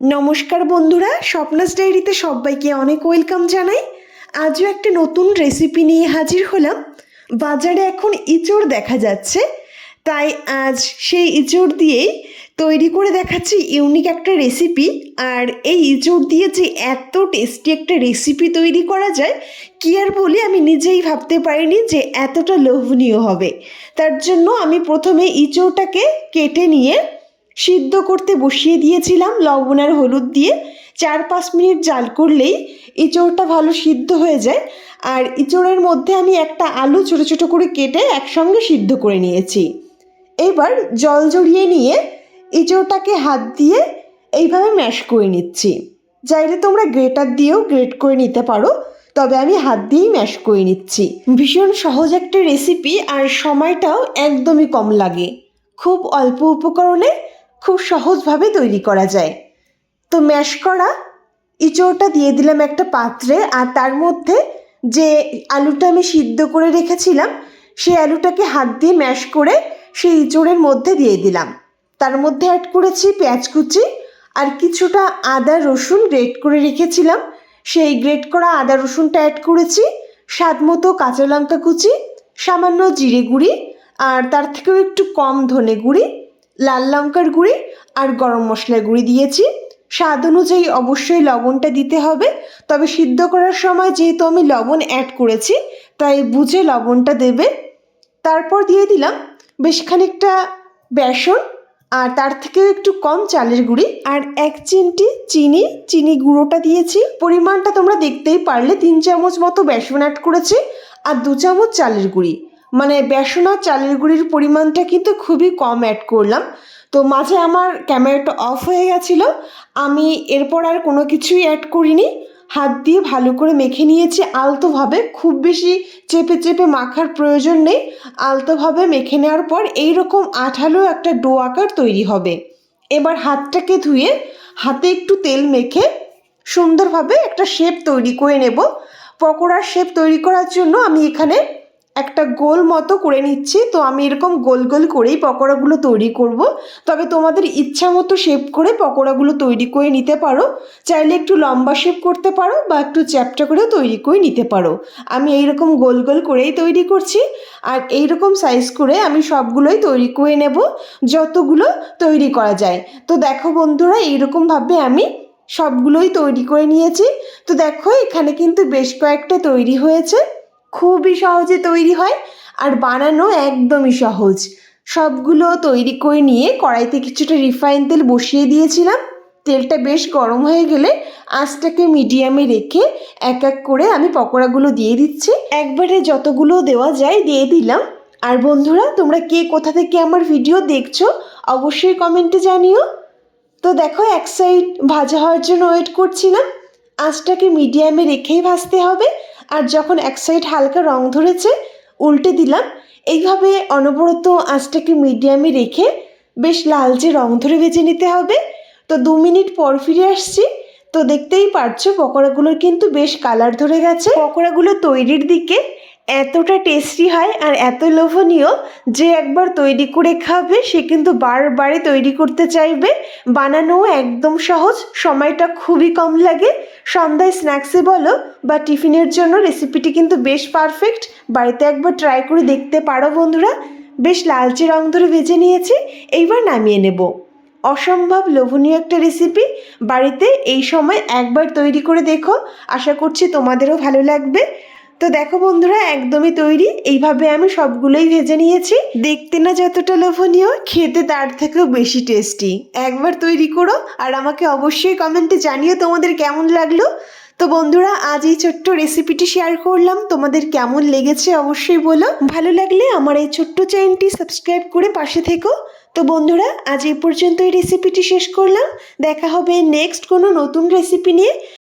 নমস্কার বন্ধুরা, স্বপ্নাস ডায়েরিতে সবাইকে অনেক ওয়েলকাম জানাই। আজও একটা নতুন রেসিপি নিয়ে হাজির হলাম। বাজারে এখন ইঁচড় দেখা যাচ্ছে, তাই আজ সেই ইঁচড় দিয়েই তৈরি করে দেখাচ্ছি ইউনিক একটা রেসিপি আর এই ইঁচড় দিয়ে যে এত টেস্টি একটা রেসিপি তৈরি করা যায়, কি আর বলি, আমি নিজেই ভাবতে পারিনি যে এতটা লোভনীয় হবে। তার জন্য আমি প্রথমে ইঁচড়টাকে কেটে নিয়ে সিদ্ধ করতে বসিয়ে দিয়েছিলাম লবণ আর হলুদ দিয়ে। চার পাঁচ মিনিট জাল করলেই ইঁচড়টা ভালো সিদ্ধ হয়ে যায়। আর ইঁচড়ের মধ্যে আমি একটা আলু ছোটো ছোটো করে কেটে একসঙ্গে সিদ্ধ করে নিয়েছি। এবার জল জড়িয়ে নিয়ে ইঁচড়টাকে হাত দিয়ে এইভাবে ম্যাশ করে নিচ্ছি। চাইলে তোমরা গ্রেটার দিয়েও গ্রেট করে নিতে পারো, তবে আমি হাত দিয়েই ম্যাশ করে নিচ্ছি। ভীষণ সহজ একটা রেসিপি আর সময়টাও একদমই কম লাগে। খুব অল্প উপকরণে খুব সহজভাবে তৈরি করা যায়। তো ম্যাশ করা, ইঁচড়টা দিয়ে দিলাম একটা পাত্রে আর তার মধ্যে যে আলুটা আমি সিদ্ধ করে রেখেছিলাম, সেই আলুটাকে হাত দিয়ে ম্যাশ করে সেই ইঁচড়ের মধ্যে দিয়ে দিলাম। তার মধ্যে অ্যাড করেছি পেঁয়াজ কুচি আর কিছুটা আদা, রসুন গ্রেট করে রেখেছিলাম। সেই গ্রেট করা আদা, রসুনটা অ্যাড করেছি, স্বাদ মতো কাঁচা লঙ্কা কুচি, সামান্য জিরে গুঁড়ি আর তার থেকেও একটু কম ধনে গুঁড়ি লাল লঙ্কার গুঁড়ি আর গরম মশলার গুঁড়ি দিয়েছি। স্বাদ অনুযায়ী অবশ্যই লবণটা দিতে হবে। তবে সিদ্ধ করার সময় যেহেতু আমি লবণ অ্যাড করেছি, তাই বুঝে লবণটা দেবে। তারপর দিয়ে দিলাম বেশ খানিকটা বেসন আর তার থেকেও একটু কম চালের গুঁড়ি আর এক চিমটি চিনি। চিনি গুঁড়োটা দিয়েছি। পরিমাণটা তোমরা দেখতেই পারলে, তিন চামচ মতো বেসন অ্যাড করেছি আর দু চামচ চালের গুঁড়ি। মানে বেসন আর চালের গুঁড়ির পরিমাণটা কিন্তু খুবই কম অ্যাড করলাম। তো মাঝে আমার ক্যামেরাটা অফ হয়ে গেছিল, আমি এরপর আর কোনো কিছুই অ্যাড করিনি। হাত দিয়ে ভালো করে মেখে নিয়েছি আলতোভাবে, খুব বেশি চেপে চেপে মাখার প্রয়োজন নেই। আলতোভাবে মেখে নেওয়ার পর এই রকম আঠালো একটা ডো আকার তৈরি হবে। এবার হাতটাকে ধুয়ে হাতে একটু তেল মেখে সুন্দরভাবে একটা শেপ তৈরি করে নেব। পকোড়ার শেপ তৈরি করার জন্য আমি এখানে একটা গোল মতো করে নিচ্ছি। তো আমি এরকম গোল গোল করেই পকোড়াগুলো তৈরি করব। তবে তোমাদের ইচ্ছা মতো শেপ করে পকোড়াগুলো তৈরি করে নিতে পারো। চাইলে একটু লম্বা শেপ করতে পারো বা একটু চ্যাপটা করেও তৈরি করে নিতে পারো। আমি এইরকম গোল গোল করেই তৈরি করছি। আর এইরকম সাইজ করে আমি সবগুলোই তৈরি করে নেব। যতগুলো তৈরি করা যায়। তো দেখো বন্ধুরা এইরকমভাবে আমি সবগুলোই তৈরি করে নিয়েছি। তো দেখো, এখানে কিন্তু বেশ কয়েকটা তৈরি হয়েছে। খুবই সহজে তৈরি হয় আর বানানো একদমই সহজ। সবগুলো তৈরি করে নিয়ে কড়াইতে কিছুটা রিফাইন তেল বসিয়ে দিয়েছিলাম। তেলটা বেশ গরম হয়ে গেলে আঁচটাকে মিডিয়ামে রেখে এক এক করে আমি পকোড়াগুলো দিয়ে দিচ্ছি। একবারে যতগুলো দেওয়া যায় দিয়ে দিলাম। আর বন্ধুরা, তোমরা কে কোথা থেকে আমার ভিডিও দেখছ, অবশ্যই কমেন্টে জানিও। তো দেখো, এক সাইড ভাজা হওয়ার জন্য ওয়েট করছিলাম। আঁচটাকে মিডিয়ামে রেখেই ভাজতে হবে। আর যখন এক সাইড হালকা রং ধরেছে, উল্টে দিলাম। এইভাবে অনবরত আঁচটাকে মিডিয়ামে রেখে বেশ লালচে রং ধরে ভেজে নিতে হবে। তো দু মিনিট পর ফিরে আসছি। তো দেখতেই পারছ, পকোড়াগুলোর কিন্তু বেশ কালার ধরে গেছে। পকোড়াগুলো তৈরির দিকে এতটা টেস্টি হয় আর এত লোভনীয় যে একবার তৈরি করে খাবে, সে কিন্তু বারবারই তৈরি করতে চাইবে। বানানোও একদম সহজ, সময়টা খুবই কম লাগে। সন্ধ্যায় স্ন্যাক্সে বলো বা টিফিনের জন্য রেসিপিটি কিন্তু বেশ পারফেক্ট বাড়িতে একবার ট্রাই করে দেখতে পারো বন্ধুরা। বেশ লালচে রং ধরে ভেজে নিয়েছি, এইবার নামিয়ে নেব। অসম্ভব লোভনীয় একটা রেসিপি বাড়িতে এই সময় একবার তৈরি করে দেখো। আশা করছি তোমাদেরও ভালো লাগবে। তো দেখো বন্ধুরা, একদমই তৈরি। এইভাবে আমি সবগুলোই ভেজে নিয়েছি। দেখতে না যতটা লোভনীয়, খেতে তার থেকেও বেশি টেস্টি একবার তৈরি করো আর আমাকে অবশ্যই কমেন্টে জানিও তোমাদের কেমন লাগল। তো বন্ধুরা, আজ এই ছোট্ট রেসিপিটি শেয়ার করলাম। তোমাদের কেমন লেগেছে অবশ্যই বলো। ভালো লাগলে আমার এই ছোট্ট চ্যানেলটি সাবস্ক্রাইব করে পাশে থেকো। তো বন্ধুরা, আজ এই পর্যন্ত এই রেসিপিটি শেষ করলাম। দেখা হবে নেক্সট কোনো নতুন রেসিপি নিয়ে।